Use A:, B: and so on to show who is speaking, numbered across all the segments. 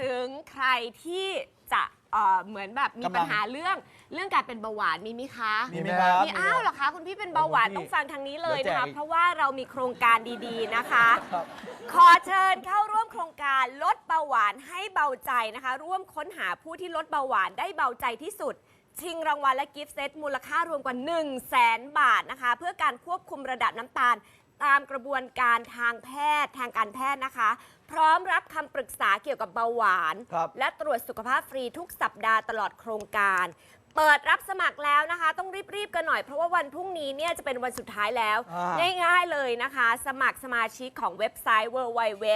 A: ถึงใครที่จะเอ่อเหมือนแบบมี
B: กำลัง
A: ปัญหาเรื่องเรื่องการเป็นเบาหวานมีไหมคะ
B: มีไหมครับ
A: มีอ้าวเหรอคะคุณพี่เป็นเบาหวาน
B: โอ้โหพี่
A: ต้องฟังทางนี้เลย
B: เดี๋ยว
A: นะคะ
B: แจกอีก
A: เพราะว่าเรามีโครงการดีๆนะคะ
B: ครับ
A: ขอเชิญเข้าร่วมโครงการลดเบาหวานให้เบาใจนะคะ ร่วมค้นหาผู้ที่ลดเบาหวานได้เบาใจที่สุด ชิงรางวัลและกิฟต์เซตมูลค่ารวมกว่า 1 0 0 0 0แสนบาทนะคะ เพื่อการควบคุมระดับน้ำตาล ตามกระบวนการทางแพทย์ทางการแพทย์นะคะ พร้อมรับคำปรึกษาเกี่ยวกับเบาหวาน
B: ครับ
A: และตรวจสุขภาพฟรีทุกสัปดาห์ตลอดโครงการ เปิดรับสมัครแล้วนะคะ ต้องรีบ ๆ กันหน่อยเพราะว่าวันพรุ่งนี้เนี่ยจะเป็นวันสุดท้ายแล้ว
B: อ่า
A: ง่าย ๆ เลยนะคะ สมัครสมาชิกของเว็บไซต์ www.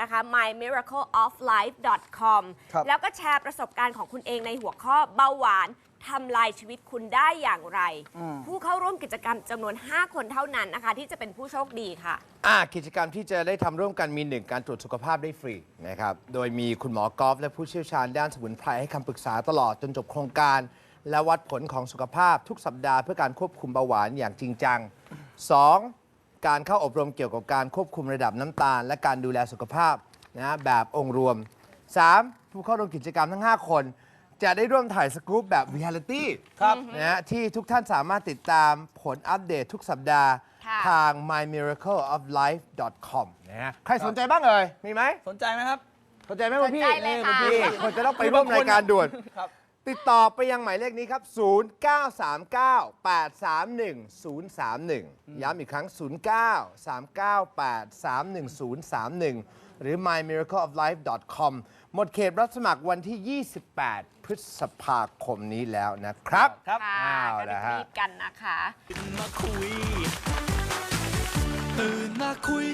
A: นะคะ mymiracleoflife.com
B: ครับ
A: แล้วก็แชร์ประสบการณ์ของคุณเองในหัวข้อเบาหวานทำลายชีวิตคุณได้อย่างไร
B: อืม
A: ผู้เข้าร่วมกิจกรรมจำนวน 5 คนเท่านั้นนะคะ ที่จะเป็นผู้โชคดีค่ะ
C: อ่ากิจกรรมที่จะได้ทำร่วมกันมีหนึ่งการตรวจสุขภาพได้ฟรีนะครับ โดยมีคุณหมอกอล์ฟและผู้เชี่ยวชาญด้านสมุนไพรให้คำปรึกษาตลอดจนจบโครงการ และวัดผลของสุขภาพทุกสัปดาห์เพื่อการควบคุมเบาหวานอย่างจริงจัง 2. การเข้าอบรมเกี่ยวกับการควบคุมระดับน้ำตาล และการดูแลสุขภาพนะแบบองค์รวม 3. ผู้เข้าร่วมกิจกรรมทั้ง 5 คน จะได้ร่วมถ่ายสกู๊ปแบบเรียลิตี้
B: ครับ
C: นะฮะที่ทุกท่านสามารถติดตามผลอัปเดตทุกสัปดาห์
A: ค่ะ
C: ทาง mymiracleoflife.com นะฮะใครสนใจบ้างเอ่ยมีไหม
B: สนใจไหมครับ
C: สนใจไหมคุณพี่
A: สนใจเลยค่ะ
C: คุณพี่คนจะต้องไปร่วมรายการด่วน
B: ครับ
C: ติดต่อไปยังหมายเลขนี้ครับ 0939831031 ย้ำอีกครั้ง 0939831031 หรือ mymiracleoflife.com หมดเขตรับสมัครวันที่ 28 พฤษภาคมนี้แล้วนะครับ
B: ครับ
A: ค่ะ
C: อ้าว
A: ก็
C: นะฮะ
A: รีบๆกันนะคะ
D: มาคุยตื่นมาคุย